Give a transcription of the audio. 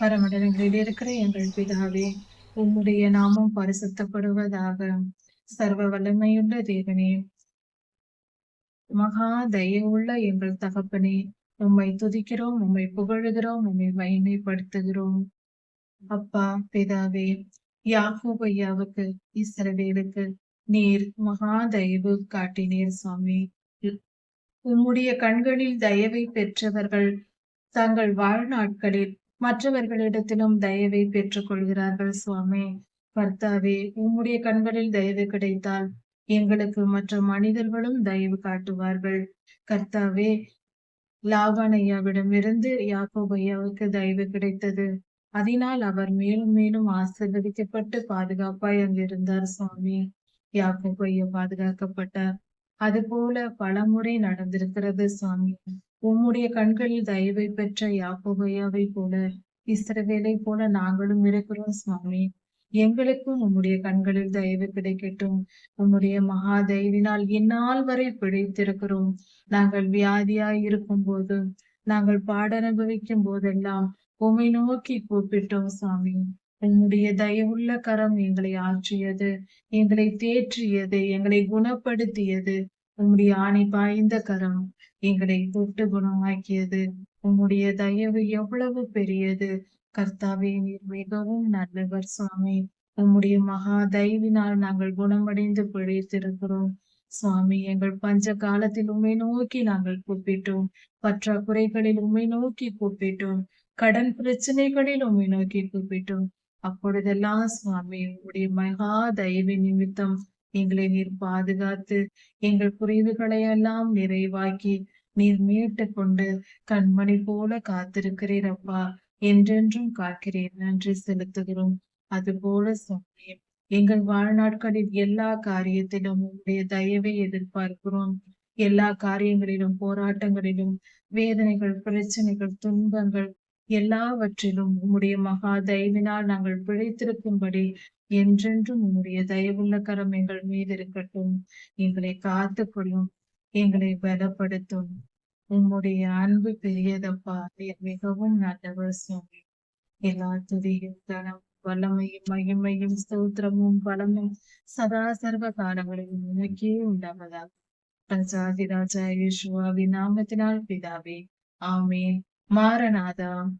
பரமண்டலங்களில் இருக்கிற எங்கள் பிதாவே உம்முடைய நாமம் பரிசுத்தப்படுவதாக சர்வ வல்லமையுள்ள தேவனே. மகா தயவுள்ள எங்கள் தகப்பனே உம்மை துதிக்கிறோம் உம்மை புகழுகிறோம் உம்மை மகிமைப்படுத்துகிறோம். அப்பா பிதாவே யாகூபையாவுக்கு ஐயாவுக்கு இஸ்ரவேலுக்கு நீர் மகா தயவு காட்டினீர் சுவாமி. உம்முடைய கண்களில் தயவை பெற்றவர்கள் தங்கள் வாழ்நாட்களில் மற்றவர்களிடத்திலும் தயவை பெற்றுக் கொள்கிறார்கள் சுவாமி. கர்த்தாவே உம்முடைய கண்களில் தயவு கிடைத்தால் எங்களுக்கு மற்ற மனிதர்களும் தயவு காட்டுவார்கள். கர்த்தாவே லாவானையாவிடமிருந்து யாக்கோபு ஐயாவுக்கு தயவு கிடைத்தது. அதனால் அவர் மேலும் மேலும் ஆசிர்வதிக்கப்பட்டு பாதுகாப்பாய் அங்கிருந்தார் சுவாமி. யாக்கோபையா பாதுகாக்கப்பட்டார். அது போல பலமுறை நடந்திருக்கிறது சுவாமி. உம்முடைய கண்களில் தயவை பெற்ற யாக்கோபையாவை போல இஸ்ரவேலை போல நாங்களும் இருக்கிறோம் சுவாமி. எங்களுக்கும் உம்முடைய கண்களில் தயவு கிடைக்கட்டும். உம்முடைய மகா தயவினால் இந்நாள் வரை பிழைத்திருக்கிறோம். நாங்கள் வியாதியாய் இருக்கும் போது நாங்கள் பாட அனுபவிக்கும் போதெல்லாம் உம்மை நோக்கி கூப்பிட்டோம் சுவாமி. உம்முடைய தயவுள்ள கரம் எங்களை ஆற்றியது எங்களை தேற்றியது எங்களை குணப்படுத்தியது. உம்முடைய ஆணை பாய்ந்த கரம் எங்களை தொட்டு குணமாக்கியது. உம்முடைய தயவு எவ்வளவு பெரியது. கர்த்தாவே நீர் மிகவும் நல்லவர் சுவாமி. உம்முடைய மகா தயவினால் நாங்கள் குணமடைந்து பிழைத்திருக்கிறோம். சுவாமி எங்கள் பஞ்ச காலத்தில் உண்மை நோக்கி நாங்கள் கூப்பிட்டோம். பற்றாக்குறைகளில் உண்மை நோக்கி கூப்பிட்டோம். கடன் பிரச்சனைகளில் உண்மை நோக்கி கூப்பிட்டோம். அப்பொழுதெல்லாம் சுவாமி உங்களுடைய மகா தயவு நிமித்தம் எங்களை நீர் பாதுகாத்து எங்கள் குறைவுகளை எல்லாம் நிறைவாக்கி நீர் மீட்டு கொண்டு கண்மணி போல காத்திருக்கிறீர் அப்பா. என்றென்றும் காக்கிறீர் நன்றி செலுத்துகிறோம். அதுபோல சொன்னேன். எங்கள் வாழ்நாட்களில் எல்லா காரியத்திலும் உங்களுடைய தயவை எதிர்பார்க்கிறோம். எல்லா காரியங்களிலும் போராட்டங்களிலும் வேதனைகள் பிரச்சனைகள் துன்பங்கள் எல்லாவற்றிலும் உம்முடைய மகா தயவினால் நாங்கள் பிழைத்திருக்கும்படி என்றென்றும் உம்முடைய தயவுள்ள கரம் எங்கள் மீது இருக்கட்டும். எங்களை காத்துக்கொள்ளும் எங்களை பலப்படுத்தும். உம்முடைய அன்பு பெரியதப்பா மிகவும் நல்லவர் சுவாமி. எல்லா துதியும் தனம் வல்லமையும் மகிமையும் ஸ்தோத்திரமும் பலமும் சதா சர்வ காலங்களிலும் உனக்கே உண்டாவதாக. பிரசாதி ராஜா யேசுவாவின் நாமத்தினால் பிதாவே ஆமே Maranatha